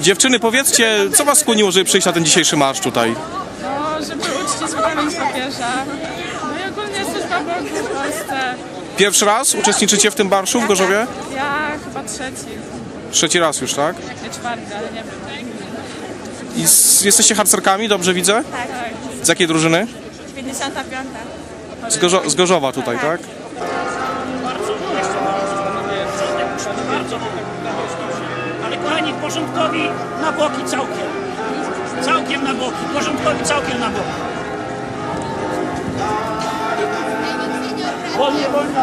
Dziewczyny, powiedzcie, co was skłoniło, żeby przyjść na ten dzisiejszy marsz tutaj? No, żeby uczcić pamięć papieża. No i ogólnie służba Bogu w Polsce. Pierwszy raz uczestniczycie w tym marszu w Gorzowie? Ja chyba trzeci, Trzeci raz już, tak? nie czwarty, ale nie wiem. I jesteście harcerkami, dobrze widzę? Tak, Z jakiej drużyny? 55. Z, Gorzo, z Gorzowa tutaj, tak? Ale kochani, porządkowi na boki całkiem. Całkiem na boki. Porządkowi całkiem na boki. Wolnie, wolno.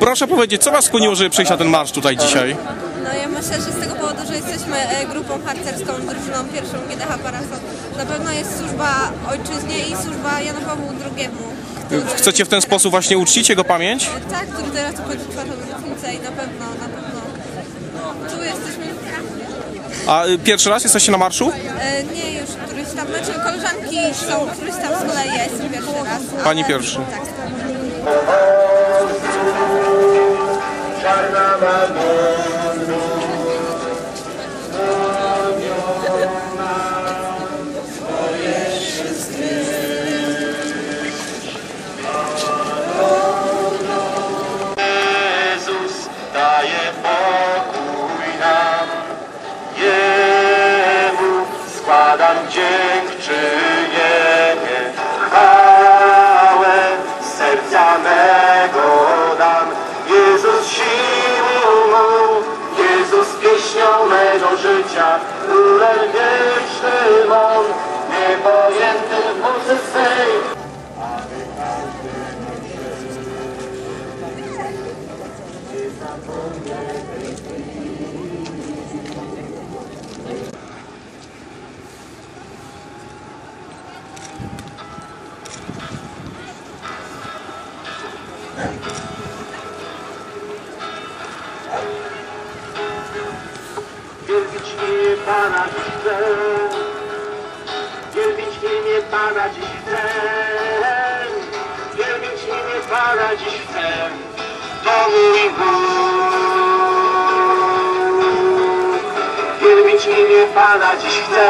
Proszę powiedzieć, co was skłoniło, żeby przyjść na ten marsz tutaj dzisiaj? No ja myślę, że z tego powodu, że jesteśmy e, grupą harcerską, drużyną pierwszą GDH Parasol, na pewno jest służba ojczyźnie i służba Janu Pawłu II. który- Chcecie w ten sposób właśnie uczcić jego pamięć? Tak, który teraz ukończył czwartą rocznicę i na pewno, na pewno tu jesteśmy, A y, pierwszy raz jesteście na marszu? e, nie już któryś tam, znaczy koleżanki są, któryś tam z kolei jest pierwszy raz. Pani ale- pierwszy. Tak, Jezus dziękczynienie. Z serca mego dam. Jezus siłą Jezus pieśnią mego życia. Królem wiecznym On, niepojęty w mocy swej. Wielbić imię Gül biçkini bana düştü. Gül biçkini bana düştü. Gül biçkini bana düştü. Domingo Gül biçkini bana düştü.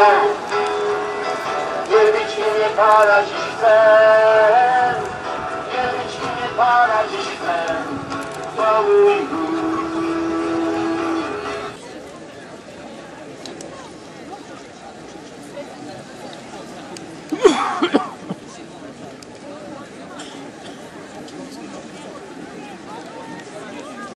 Gül biçkini bana düştü. para dizer qual o